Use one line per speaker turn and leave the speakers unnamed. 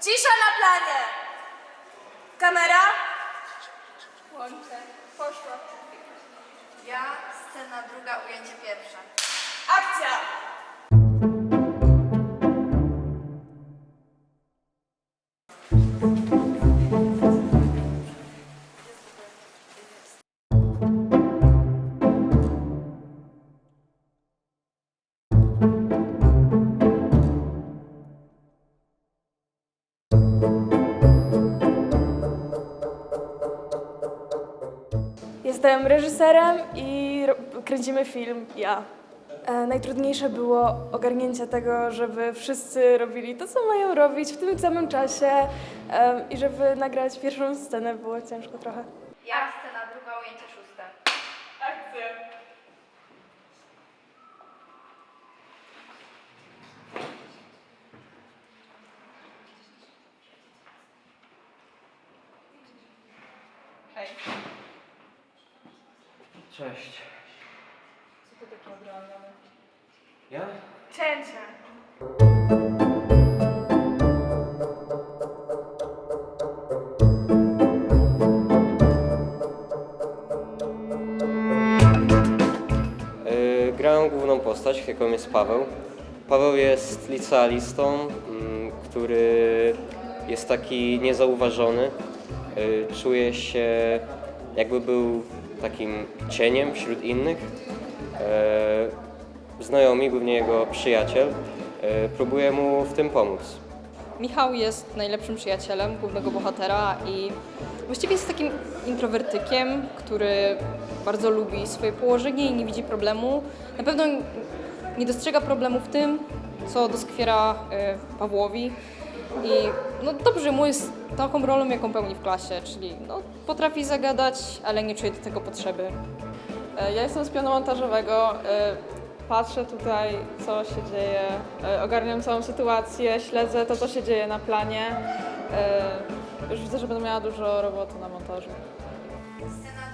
Cisza na planie! Kamera? Łączę. Poszła. Ja, scena druga, ujęcie pierwsze.
Jestem reżyserem i kręcimy film ja. E, najtrudniejsze było ogarnięcie tego, żeby wszyscy robili to, co mają robić w tym samym czasie e, i żeby nagrać pierwszą scenę było ciężko trochę.
Ja, scena druga, ujęcie szóste.
Akcja! Hej,
Cześć.
co ty takie?
Ja?
Cięcie!
Yy, grałem główną postać, jaką jest Paweł. Paweł jest licealistą, mm, który jest taki niezauważony. Yy, czuje się jakby był takim cieniem wśród innych. Yy, znajomi, głównie jego przyjaciel, yy, próbuje mu w tym pomóc.
Michał jest najlepszym przyjacielem głównego bohatera i właściwie jest takim introwertykiem, który bardzo lubi swoje położenie i nie widzi problemu. Na pewno nie dostrzega problemu w tym, co doskwiera e, Pawłowi. I no, dobrze mu jest taką rolą, jaką pełni w klasie, czyli no, potrafi zagadać, ale nie czuje do tego potrzeby.
E, Ja jestem z pionu montażowego. e, Patrzę tutaj, co się dzieje, e, ogarniam całą sytuację, śledzę to, co się dzieje na planie. Już widzę, że będę miała dużo roboty na montażu.
Scena